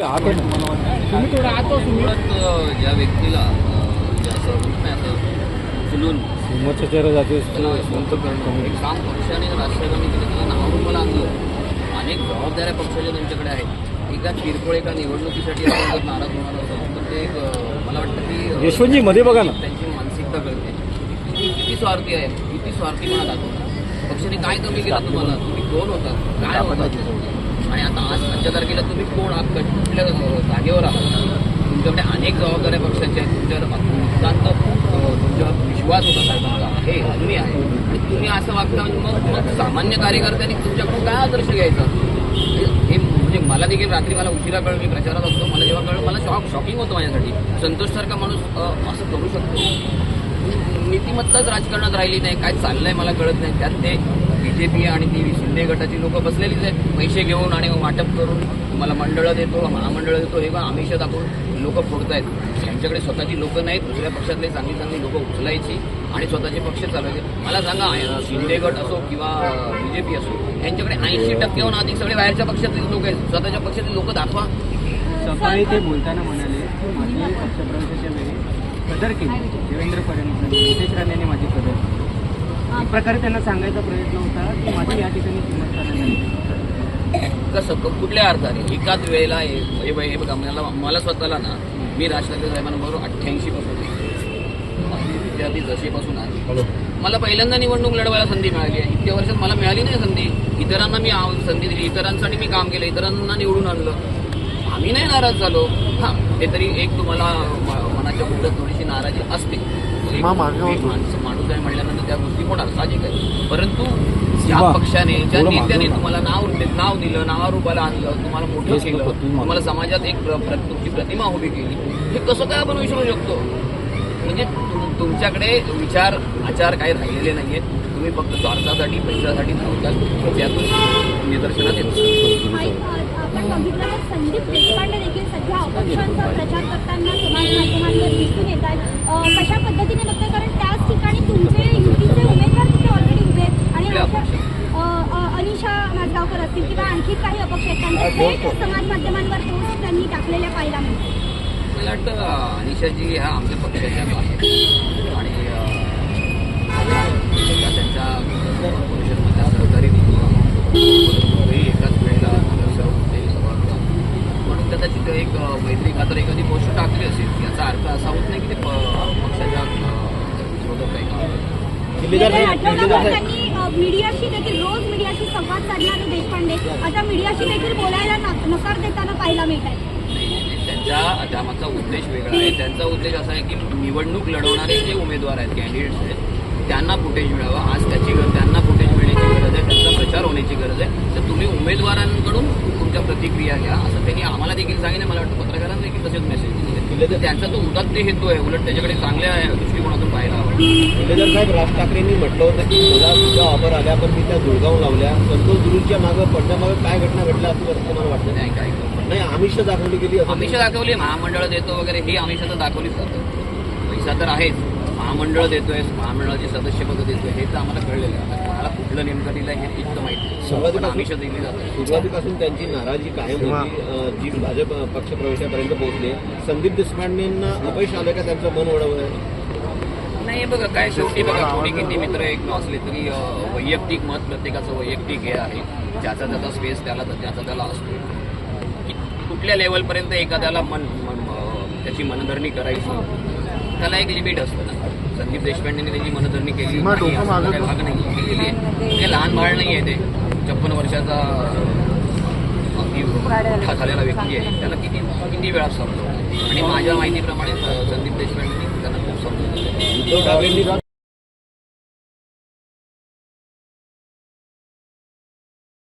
तुम्ही थोडं आत अ, ज्या व्यक्तीला अ, असं फुलून हिंमतच्या चेहरा जाते त्याला करणं एक काम पक्षाने राष्ट्रवादी केलं त्याला नावावरून मला आणलं. अनेक जबाबदाऱ्या पक्षाच्या त्यांच्याकडे आहेत. एका किरकोळ एका निवडणुकीसाठी आपण जर नाराज होणार असेल तर ते एक, अ, मला वाटतं की अ, यशवंतजी, मध्ये बघा ना. त्यांची मानसिकता कळते. किती किती स्वार्थी आहे किती स्वार्थीपणा दाखवता पक्षाने काय कमी केलं तुम्हाला? तुम्ही कोण होता? काय होता? आणि आता आज आजच्या तारखेला तुम्ही कोण आहात? कुठल्या जागेवर आहात? तुमच्याकडे अनेक जबाबदाऱ्या पक्षाच्या आहेत. तुमच्यावर अत्यंत तुमच्यावर विश्वास होता साहेबांचा. आहे अजूनही आहे. आणि तुम्ही असं वागता म्हणजे मग मग सामान्य कार्यकर्त्यांनी तुमच्याकडून काय आदर्श घ्यायचा? हे म्हणजे मला देखील रात्री मला उशिरा कळ मी प्रचारात असतो मला जेव्हा कळलं मला शॉक शॉकिंग होतं माझ्यासाठी. संतोषसारखा माणूस असं करू शकतो. नीतिमत्ताच राजकारणात राहिली नाही. काय चाललंय मला कळत नाही. त्यात ते बीजेपी आणि ती शिंदे गटाची लोक बसलेलीच आहेत. पैसे घेऊन आणि वाटप करून तुम्हाला मंडळं देतो महामंडळं देतो हे बा आमिष दाखवून लोक फोडतायत. यांच्याकडे स्वतःची लोक नाहीत दुसऱ्या पक्षातले चांगली चांगली लोक उचलायची आणि स्वतःचे पक्ष चालवायचे. मला सांगा शिंदे गट असो किंवा बीजेपी असो यांच्याकडे ऐंशी टक्केहून अधिक सगळे बाहेरच्या पक्षातले लोक आहेत. स्वतःच्या पक्षातले लोक दाखवा. सकाळी ते बोलताना म्हणाले की माझी पक्षप्रवेशाच्या वेळी कदर केली. देवेंद्र फडणवीस नितेश राणेंनी माझी कदर केली. एक प्रकारे त्यांना सांगायचा प्रयत्न होता की माझी या ठिकाणी किंमत करण्यात आली कसं क- कुठल्या अर्थाने? एकाच वेळेला हे हे बघ- हे बघा मला मला स्वतःला ना मी राज ठाकरे साहेबांबरोबर अठ्ठ्याऐंशी पासून जसेपासून आहे. मला पहिल्यांदा निवडणूक लढवायला संधी मिळाली आहे. इतक्या वर्षात मला मिळाली नाही संधी. इतरांना मी संधी दिली. इतरांसाठी मी काम केलं. इतरांना निवडून आणलं. आम्ही नाही नाराज झालो. हा हे तरी एक तुम्हाला मनाच्या कुठं थोडीशी नाराजी असते. माणूस आहे म्हणल्यानंतर त्या गोष्टी होणार साहजिक आहे. परंतु ज्या पक्षाने ज्या नेत्याने तुम्हाला नाव नाव दिलं नावारूपाला आणलं तुम्हाला मोठं केलं. तुम्हाला समाजात एक तुमची प्रतिमा उभी केली हे कसं काय आपण विसरू शकतो? म्हणजे तुम- तुमच्याकडे विचार आचार काही राहिलेले नाहीयेत तुम्ही फक्त स्वार्थासाठी पैशासाठी धावतात त्यातून निदर्शनात येतो माईक, अ, आपण बघितलं तर संदीप देशपांडे देखील सध्या अपक्षांचा प्रचार करताना समाज माध्यमांवर दिसून येत आहेत अ, कशा पद्धतीने बघताय कारण त्याच ठिकाणी तुमचे युतीचे उमेदवार तिथे ऑलरेडी उभे आहेत आणि कुठल्या अशा- अपक्ष? अ, अ, अनिशा माझगावकर असतील किंवा आणखी काही अपक्ष आहेत समाज माध्यमांवर पोस्ट त्यांनी टाकलेल्या पाहायला मिळतात मला वाटतं अनिशाजी ह्या आमच्या पक्षाच्या आहेत. आणि त्यांच्या परिषदमध्ये सहकारी दोघंही एकाच वेळेला सर्व ते सभागृह. म्हणून कदाचित एक मैत्री खातर एखादी गोष्ट टाकली असेल. याचा अर्थ असा होत नाही की ते पक्षाच्या आहे. का मीडियाशी देखील रोज मीडियाशी संवाद साधणारे देशपांडे आता मीडियाशी देखील बोलायला न- नकार देताना पाहायला मिळत आहे. त्यांच्या त्यामागचा उद्देश वेगळा आहे. त्यांचा उद्देश असा आहे की निवडणूक लढवणारे जे उमेदवार आहेत कॅन्डिडेट्स आहेत त्यांना फुटेज मिळावं. आज त्याची गरज त्यांना फुटेज मिळण्याची गरज आहे त्यांचा प्रचार होण्याची गरज आहे. तर तुम्ही उमेदवारांकडून तुमच्या प्रतिक्रिया घ्या असं त्यांनी आम्हाला देखील सांगितलं. मला वाटतं पत्रकारांना देखील तसेच मेसेज दिले तर त्यांचा तो उदात्त हेतू आहे. उलट त्याच्याकडे चांगल्या दृष्टिकोनातून पाहायला हवं. साहेब राज ठाकरेंनी म्हटलं होतं की मला तुझा ऑफर आल्या पण मी त्या दुर्गाव लावल्या. संतोष गुरूंच्या मागं पडण्यामागं काय घटना घडल्या असं वाटतं मला वाटतं नाही. काय. नाही. आमिष दाखवली गेली असं आमिष दाखवली महामंडळ देतो वगैरे ही आमिष तर दाखवलीच जातं. पैसा तर आहेच. महामंडळ देतोय महामंडळाची सदस्यपद देतोय हे तर आम्हाला कळलेलं आहे. कोणाला कुठलं नेमकं दिलं हे इतकं माहिती आमिष दिली जातात सुरुवातीपासून त्यांची नाराजी कायम होती. जी भाजप पक्षप्रवेशापर्यंत पोहोचले संदीप देशपांडेंना अपयश आलं का त्यांचं मन ओढवलं नाही बघा काय शेवटी बघा कोणी किती मित्र एक असले तरी वैयक्तिक मत प्रत्येकाचं वैयक्तिक हे आहे. ज्याचा त्याचा स्पेस त्याला त्याचा त्याला असतो. की कुठल्या लेवलपर्यंत एखाद्याला मन त्याची मनधरणी करायची? त्याला एक लिमिट असतं. ना संदीप देशपांडेंनी त्याची मनधरणी केली भाग नाही. केलेली आहे ते लहान बाळ नाही आहे ते. छप्पन वर्षाचा मोठा झालेला व्यक्ती आहे. त्याला किती किती वेळा समजवलं आणि माझ्या माहितीप्रमाणे संदीप देशपांडेंनी त्यांना खूप ठाकरेंनी